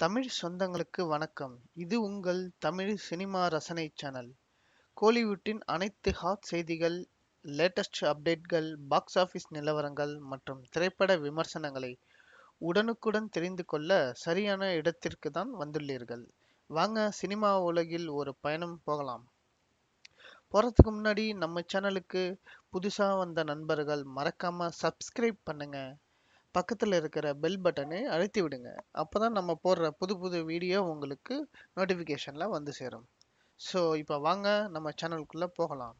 தமிழ் சொந்தங்களுக்கு வணக்கம். இது உங்கள் தமிழ் சினிமா ரசனை சேனல். கோலிவுட்டின் அனைத்து ஹாட் செய்திகள் லேட்டஸ்ட் அப்டேட்கள் பாக்ஸ் ஆஃபீஸ் நிலவரங்கள் மற்றும் திரைப்பட விமர்சனங்களை உடனுக்குடன் தெரிந்து கொள்ள சரியான இடத்திற்கு தான் வந்துள்ளீர்கள். வாங்க சினிமா உலகில் ஒரு பயணம் போகலாம். போகிறதுக்கு முன்னாடி நம்ம சேனலுக்கு புதுசாக வந்த நண்பர்கள் மறக்காமல் சப்ஸ்கிரைப் பண்ணுங்கள் பக்கத்தில் இருக்கிற பெல் பட்டனை அழுத்தி விடுங்க. அப்போ தான் நம்ம போடுற புது புது வீடியோ உங்களுக்கு நோட்டிஃபிகேஷனில் வந்து சேரும். ஸோ இப்போ வாங்க நம்ம சேனலுக்குள்ளே போகலாம்.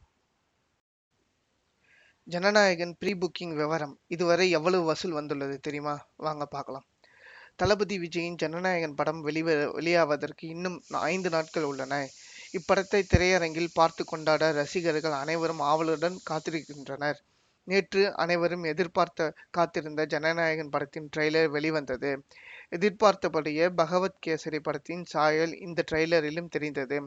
ஜனநாயகன் ப்ரீ புக்கிங் விவரம். இதுவரை எவ்வளவு வசூல் வந்துள்ளது தெரியுமா? வாங்க பார்க்கலாம். தளபதி விஜயின் ஜனநாயகன் படம் வெளிவ வெளியாவதற்கு இன்னும் ஐந்து நாட்கள் உள்ளன. இப்படத்தை திரையரங்கில் பார்த்து கொண்டாட ரசிகர்கள் அனைவரும் ஆவலுடன் காத்திருக்கின்றனர். நேற்று அனைவரும் எதிர்பார்த்த காத்திருந்த ஜனநாயகன் படத்தின் ட்ரெய்லர் வெளிவந்தது. எதிர்பார்த்தபடியே பகவத் கேசரி படத்தின் சாயல் இந்த ட்ரெய்லரிலும் தெரிந்தது.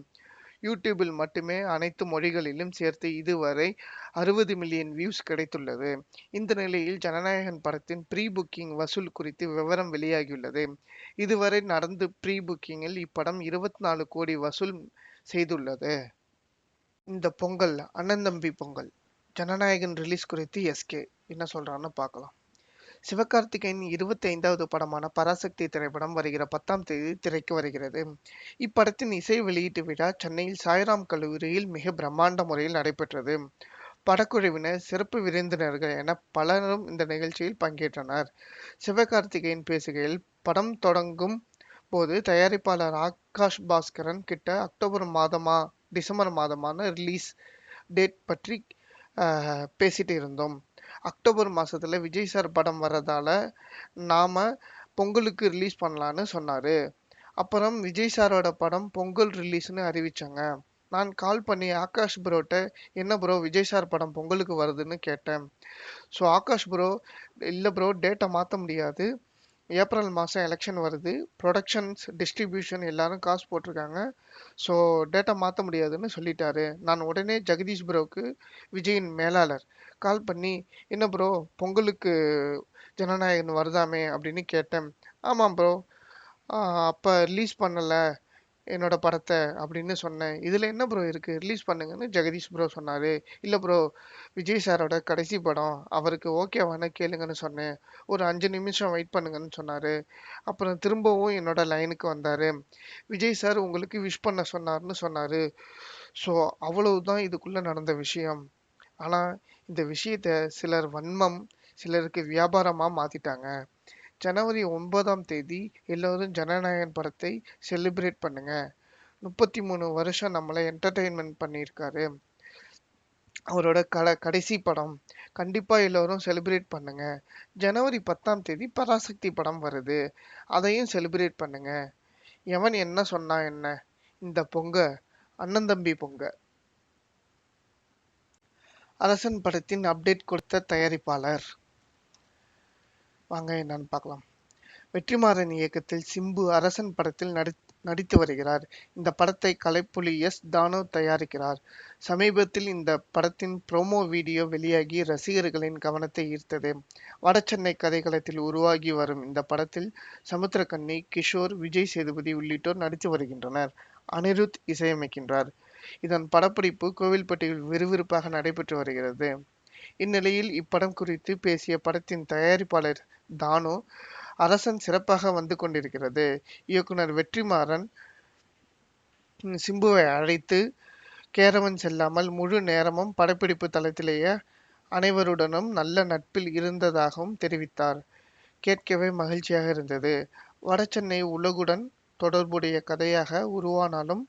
யூடியூபில் மட்டுமே அனைத்து மொழிகளிலும் சேர்த்து இதுவரை அறுபது மில்லியன் வியூஸ் கிடைத்துள்ளது. இந்த நிலையில் ஜனநாயகன் படத்தின் ப்ரீ புக்கிங் வசூல் குறித்து விவரம் வெளியாகியுள்ளது. இதுவரை நடந்து ப்ரீ புக்கிங்கில் இப்படம் இருபத்தி நாலு கோடி வசூல் செய்துள்ளது. இந்த பொங்கல் அண்ணன் தம்பி பொங்கல். ஜனநாயகன் ரிலீஸ் குறித்து எஸ்கே என்ன சொல்றான்னு பார்க்கலாம். சிவகார்த்திகேயன் இருபத்தி ஐந்தாவது படமான பராசக்தி திரைப்படம் வருகிற பத்தாம் தேதி திரைக்கு வருகிறது. இப்படத்தின் இசை வெளியீட்டு விழா சென்னையில் சாய்ராம் கல்லூரியில் மிக பிரம்மாண்ட முறையில் நடைபெற்றது. படக்குழுவினர் சிறப்பு விருந்தினர்கள் என பலரும் இந்த நிகழ்ச்சியில் பங்கேற்றனர். சிவகார்த்திகேயன் பேசுகையில் படம் தொடங்கும் போது தயாரிப்பாளர் ஆகாஷ் பாஸ்கரன் கிட்ட அக்டோபர் மாதமா டிசம்பர் மாதமான ரிலீஸ் டேட் பற்றி பேசிட்டு இருந்தோம். அக்டோபர் மாதத்துல விஜய் சார் படம் வர்றதால நாம் பொங்கலுக்கு ரிலீஸ் பண்ணலான்னு சொன்னார். அப்புறம் விஜய் சாரோட படம் பொங்கல் ரிலீஸ்னு அறிவிச்சாங்க. நான் கால் பண்ணி ஆகாஷ் ப்ரோட்ட என்ன ப்ரோ விஜய் சார் படம் பொங்கலுக்கு வருதுன்னு கேட்டேன். ஸோ ஆகாஷ் ப்ரோ இல்லை ப்ரோ டேட்டை மாற்ற முடியாது. ஏப்ரல் மாதம் எலெக்ஷன் வருது. ப்ரொடக்ஷன்ஸ் டிஸ்ட்ரிபியூஷன் எல்லாரும் காசு போட்டிருக்காங்க. ஸோ டேட்டா மாற்ற முடியாதுன்னு சொல்லிட்டாரு. நான் உடனே ஜெகதீஷ் ப்ரோவுக்கு விஜயின் மேலாளர் கால் பண்ணி என்ன ப்ரோ பொங்கலுக்கு ஜனநாயகன் வருதாமே? அப்படின்னு கேட்டேன். ஆமாம் ப்ரோ அப்போ ரிலீஸ் பண்ணலை. என்னோட படத்தை அப்படின்னு சொன்னேன். இதில் என்ன ப்ரோ இருக்குது ரிலீஸ் பண்ணுங்கன்னு ஜெகதீஷ் ப்ரோ சொன்னார். இல்லை ப்ரோ விஜய் சாரோட கடைசி படம் அவருக்கு ஓகேவான கேளுங்கன்னு சொன்னேன். ஒரு அஞ்சு நிமிஷம் வெயிட் பண்ணுங்கன்னு சொன்னார். அப்புறம் திரும்பவும் என்னோட லைனுக்கு வந்தார். விஜய் சார் உங்களுக்கு விஷ் பண்ண சொன்னார்னு சொன்னார். ஸோ அவ்வளவுதான் இதுக்குள்ளே நடந்த விஷயம். ஆனால் இந்த விஷயத்த சிலர் வன்மம் சிலருக்கு வியாபாரமாக மாற்றிட்டாங்க ஜனவரி ஒன்பதாம் தேதி எல்லோரும் ஜனநாயகன் படத்தை செலிப்ரேட் பண்ணுங்க. முப்பத்தி மூணு வருஷம் நம்மளை என்டர்டெயின்மெண்ட் பண்ணியிருக்காரு. அவரோட கட கடைசி படம். கண்டிப்பா எல்லோரும் செலிப்ரேட் பண்ணுங்க. ஜனவரி பத்தாம் தேதி பராசக்தி படம் வருது. அதையும் செலிப்ரேட் பண்ணுங்க. எவன் என்ன சொன்னா என்ன? இந்த பொங்க அண்ணன் தம்பி பொங்க. அரசன் படத்தின் அப்டேட் கொடுத்த தயாரிப்பாளர். வாங்க என்னன்னு பார்க்கலாம். வெற்றிமாறன் இயக்கத்தில் சிம்பு அரசன் படத்தில் நடி நடித்து வருகிறார். இந்த படத்தை கலைப்புலி எஸ். தானு தயாரிக்கிறார். சமீபத்தில் இந்த படத்தின் ப்ரோமோ வீடியோ வெளியாகி ரசிகர்களின் கவனத்தை ஈர்த்தது. வடசென்னை கதைக்களத்தில் உருவாகி வரும் இந்த படத்தில் சமுத்திரகன்னி கிஷோர் விஜய் சேதுபதி உள்ளிட்டோர் நடித்து வருகின்றனர். அனிருத் இசையமைக்கின்றார். இதன் படப்பிடிப்பு கோவில்பட்டியில் விறுவிறுப்பாக நடைபெற்று வருகிறது. இந்நிலையில் இப்படம் குறித்து பேசிய படத்தின் தயாரிப்பாளர் தானு? அரசன் சிறப்பாக வந்து கொண்டிருக்கிறது. இயக்குனர் வெற்றிமாறன் சிம்புவை அழைத்து கேரவன் செல்லாமல் முழு நேரமும் படப்பிடிப்பு தளத்திலேயே அனைவருடனும் நல்ல நட்பில் இருந்ததாகவும் தெரிவித்தார். கேட்கவே மகிழ்ச்சியாக இருந்தது. வடசென்னை உலகுடன் தொடர்புடைய கதையாக உருவானாலும்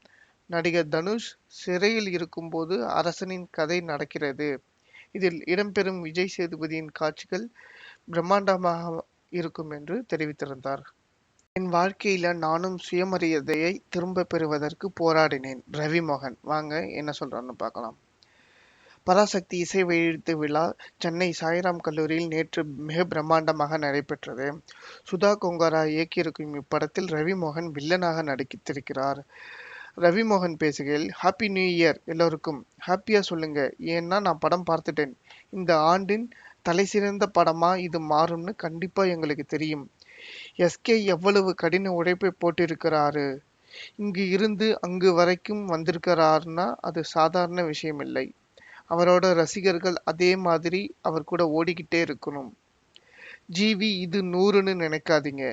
நடிகர் தனுஷ் சிறையில் இருக்கும்போது அரசனின் கதை நடக்கிறது. இதில் இடம்பெறும் விஜய் சேதுபதியின் காட்சிகள் பிரம்மாண்டமாக இருக்கும் என்று தெரிவித்திருந்தார். என் வாழ்க்கையில நானும் சுயமரியாதையை திரும்ப பெறுவதற்கு போராடினேன். ரவி மோகன். வாங்க என்ன சொல்றான்னு பார்க்கலாம். பராசக்தி இசை வெளியீட்டு விழா சென்னை சாய்ராம் கல்லூரியில் நேற்று மிக பிரம்மாண்டமாக நடைபெற்றது. சுதா கொங்காரா இயக்கியிருக்கும் இப்படத்தில் ரவி மோகன் வில்லனாக நடித்திருக்கிறார். ரவி மோகன் பேசுகையில் ஹாப்பி நியூ இயர் எல்லோருக்கும். ஹாப்பியா சொல்லுங்க. ஏன்னா நான் படம் பார்த்துட்டேன். இந்த ஆண்டின் தலைசிறந்த படமா இது மாறும்னு கண்டிப்பா எங்களுக்கு தெரியும். எஸ்கே எவ்வளவு கடின உழைப்பை போட்டிருக்கிறாரு? இங்கு இருந்து அங்கு வரைக்கும் வந்திருக்கிறாருன்னா அது சாதாரண விஷயம் இல்லை அவரோட ரசிகர்கள் அதே மாதிரி அவர் கூட ஓடிக்கிட்டே இருக்கணும். ஜிவி இது நூறுன்னு நினைக்காதீங்க.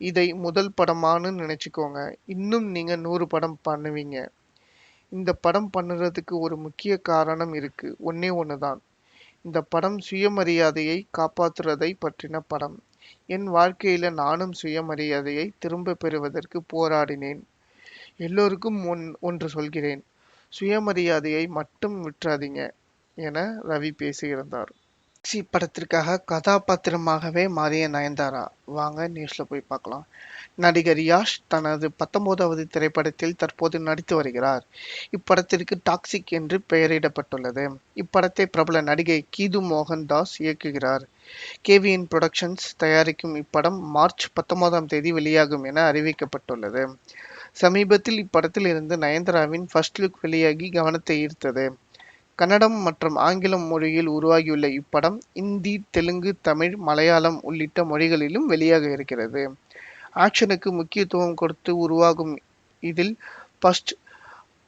இதை முதல் படமான்னு நினச்சிக்கோங்க. இன்னும் நீங்கள் நூறு படம் பண்ணுவீங்க. இந்த படம் பண்ணுறதுக்கு ஒரு முக்கிய காரணம் இருக்கு. ஒன்னே தான் இந்த படம் சுயமரியாதையை காப்பாத்துறதை பற்றின படம். என் வாழ்க்கையில நானும் சுயமரியாதையை திரும்ப பெறுவதற்கு போராடினேன். எல்லோருக்கும் ஒன் ஒன்று சொல்கிறேன். சுயமரியாதையை மட்டும் விட்டுறாதீங்க என ரவி பேசியிருந்தார். சி படத்திற்காக கதாபாத்திரமாகவே மாறிய நயன்தாரா? வாங்க நியூஸ்ல போய் பார்க்கலாம். நடிகர் யாஷ் தனது பத்தொன்பதாவது திரைப்படத்தில் தற்போது நடித்து வருகிறார். இப்படத்திற்கு டாக்ஸிக் என்று பெயரிடப்பட்டுள்ளது. இப்படத்தை பிரபல நடிகை கீது மோகன் தாஸ் இயக்குகிறார். கேவிஎன் புரொடக்ஷன்ஸ் தயாரிக்கும் இப்படம் மார்ச் பத்தொன்பதாம் தேதி வெளியாகும் என அறிவிக்கப்பட்டுள்ளது. சமீபத்தில் இப்படத்தில் இருந்து நயன்தாராவின் ஃபர்ஸ்ட் லுக் வெளியாகி கவனத்தை ஈர்த்தது. கன்னடம் மற்றும் ஆங்கிலம் மொழியில் உருவாகியுள்ள இப்படம் இந்தி தெலுங்கு தமிழ் மலையாளம் உள்ளிட்ட மொழிகளிலும் வெளியாக இருக்கிறது. ஆக்ஷனுக்கு முக்கியத்துவம் கொடுத்து உருவாகும் இதில் first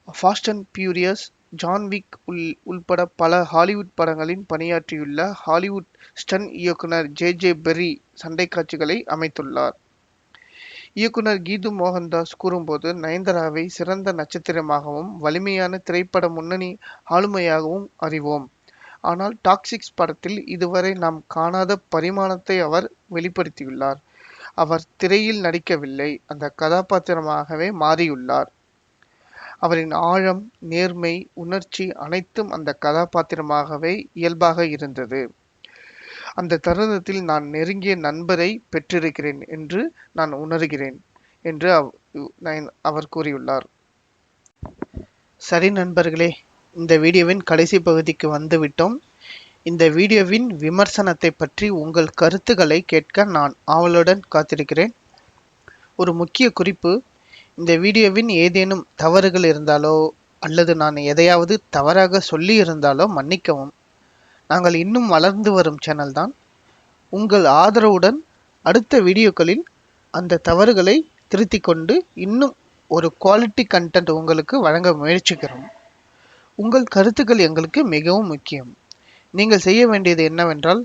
fast and furious John Wick உள் உள்பட பல ஹாலிவுட் படங்களில் பணியாற்றியுள்ள ஹாலிவுட் ஸ்டன் இயக்குனர் ஜே ஜே பெர்ரி சண்டை காட்சிகளை அமைத்துள்ளார். இயக்குனர் கீது மோகன்தாஸ் கூறும்போது நயன்தாராவை சிறந்த நட்சத்திரமாகவும் வலிமையான திரைப்பட முன்னணி ஆளுமையாகவும் அறிவோம். ஆனால் டாக்ஸிக்ஸ் படத்தில் இதுவரை நாம் காணாத பரிமாணத்தை அவர் வெளிப்படுத்தியுள்ளார். அவர் திரையில் நடிக்கவில்லை அந்த கதாபாத்திரமாகவே மாறியுள்ளார். அவரின் ஆழம் நேர்மை உணர்ச்சி அனைத்தும் அந்த கதாபாத்திரமாகவே இயல்பாக இருந்தது. அந்த தருணத்தில் நான் நெருங்கிய நண்பரை பெற்றிருக்கிறேன் என்று நான் உணர்கிறேன் என்று அவர் கூறியுள்ளார். சரி நண்பர்களே இந்த வீடியோவின் கடைசி பகுதிக்கு வந்துவிட்டோம். இந்த வீடியோவின் விமர்சனத்தை பற்றி உங்கள் கருத்துக்களை கேட்க நான் ஆவலுடன் காத்திருக்கிறேன். ஒரு முக்கிய குறிப்பு இந்த வீடியோவின் ஏதேனும் தவறுகள் இருந்தாலோ அல்லது நான் எதையாவது தவறாக சொல்லி இருந்தாலோ மன்னிக்கவும். நாங்கள் இன்னும் வளர்ந்து வரும் சேனல் தான். உங்கள் ஆதரவுடன் அடுத்த வீடியோக்களில் அந்த தவறுகளை திருத்திக் கொண்டு இன்னும் ஒரு குவாலிட்டி கண்டென்ட் உங்களுக்கு வழங்க முயற்சிக்கிறோம். உங்கள் கருத்துக்கள் எங்களுக்கு மிகவும் முக்கியம். நீங்கள் செய்ய வேண்டியது என்னவென்றால்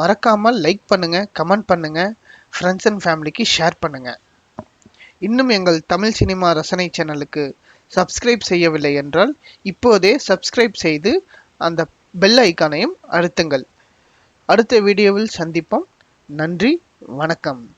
மறக்காமல் லைக் பண்ணுங்கள் கமெண்ட் பண்ணுங்கள் ஃப்ரெண்ட்ஸ் அண்ட் ஃபேமிலிக்கு ஷேர் பண்ணுங்கள் இன்னும் எங்கள் தமிழ் சினிமா ரசனை சேனலுக்கு சப்ஸ்கிரைப் செய்யவில்லை என்றால் இப்போதே சப்ஸ்கிரைப் செய்து அந்த பெல் ஐக்கானையும் அழுத்துங்கள். அடுத்த வீடியோவில் சந்திப்போம். நன்றி வணக்கம்.